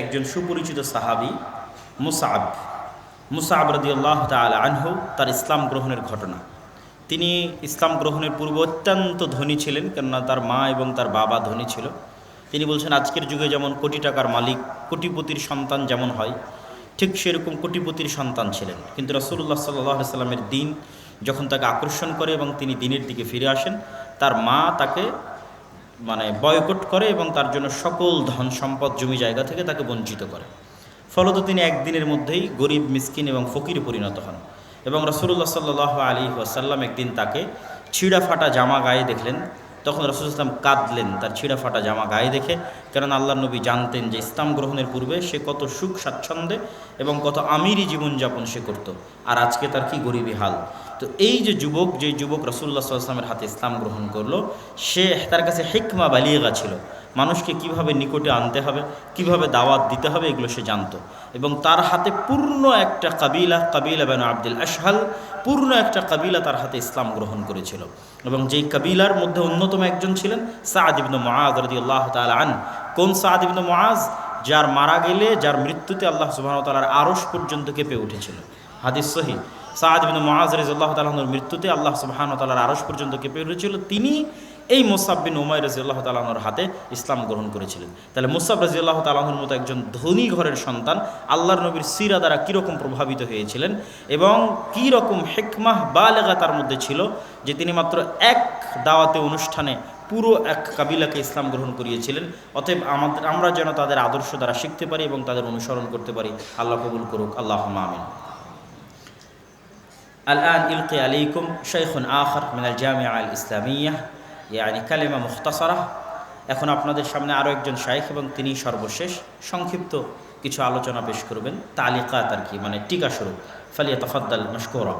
একজন সুপরিচিত সাহাবি, মুসাব। মুসাব রদিউল্লাহ তাল আনহু তার ইসলাম গ্রহণের ঘটনা। তিনি ইসলাম গ্রহণের পূর্ব অত্যন্ত ধনী ছিলেন, কেননা তার মা এবং তার বাবা ধনী ছিল। তিনি বলছেন, আজকের যুগে যেমন কোটি টাকার মালিক, কোটিপতির সন্তান যেমন হয়, ঠিক সেরকম কোটিপতির সন্তান ছিলেন। কিন্তু রসুল্লাহ সাল্লাহ সাল্লামের দিন যখন তাকে আকর্ষণ করে এবং তিনি দিনের দিকে ফিরে আসেন, তার মা তাকে মানে বয়কট করে এবং তার জন্য সকল ধন সম্পদ জমি জায়গা থেকে তাকে বঞ্চিত করে। ফলত তিনি একদিনের মধ্যেই গরিব, মিসকিন এবং ফকির পরিণত হন এবং রসুল্লাহ সাল্লাহ আলী ওয়াসাল্লাম একদিন তাকে ছিঁড়া ফাটা জামা গায়ে দেখলেন। তখন রসুল ইসলাম কাঁদলেন, তার ছিঁড়া ফাটা জামা গায়ে দেখে কারণ আল্লাহ নবী জানতেন যে ইসলাম গ্রহণের পূর্বে সে কত সুখ, স্বাচ্ছন্দ্যে এবং কত আমিরই জীবনযাপন সে করত। আর আজকে তার কি গরিবী হাল? তো এই যে যুবক যে যুবক রসুল্লাহ সাল্লামের হাতে ইসলাম গ্রহণ করল, সে তার কাছে হেকমা বালিয়েগা ছিল। মানুষকে কীভাবে নিকটে আনতে হবে, কীভাবে দাওয়াত দিতে হবে, এগুলো সে জানতো। এবং তার হাতে পূর্ণ একটা কাবিলা কাবিলা বেন আব্দুল আশহাল, পূর্ণ একটা কাবিলা তার হাতে ইসলাম গ্রহণ করেছিল। এবং যেই কাবিলার মধ্যে অন্যতম একজন ছিলেন, সাদ ইবনু মহাজ রদি আল্লাহ তাল আন কোন সাদ ইবনু মহাজ যার মারা গেলে, যার মৃত্যুতে আল্লাহ সুবাহ তালার আরস পর্যন্ত কেঁপে উঠেছিল। হাদিস সহি। সাদ বিন মহাজ রাজিউল্লাহ তালাহর মৃত্যুতে আল্লাহ সুবাহান তালার আরস পর্যন্ত কেঁপে উঠেছিল। তিনি এই মোসাব বিন উমাই রাজিউল্লাহ তালাহর হাতে ইসলাম গ্রহণ করেছিলেন। তাহলে মুসাব রাজিউল্লাহ তালাহর মতো একজন ধনী ঘরের সন্তান আল্লাহর নবীর সিরা দ্বারা কীরকম প্রভাবিত হয়েছিলেন এবং কী রকম হেকমাহ বা লেগা তার মধ্যে ছিল যে তিনি মাত্র এক দাওয়াতে অনুষ্ঠানে পুরো এক কাবিলাকে ইসলাম গ্রহণ করিয়েছিলেন। অতএব আমাদের আমরা যেন তাদের আদর্শ দ্বারা শিখতে পারি এবং তাদের অনুসরণ করতে পারি। আল্লাহ কবুল করুক। আল্লাহ আমিন। الآن إلقي عليكم شيخ آخر من الجامعة الإسلامية يعني كلمة مختصرة এখন আপনাদের সামনে আরও একজন শাইখ এবং তিনি সর্বশেষ সংক্ষিপ্ত কিছু আলোচনা পেশ করবেন তালিকাত আর কি মানে টিকা স্বরূপ ফালিয়া তফাদ্দাল মশকোরা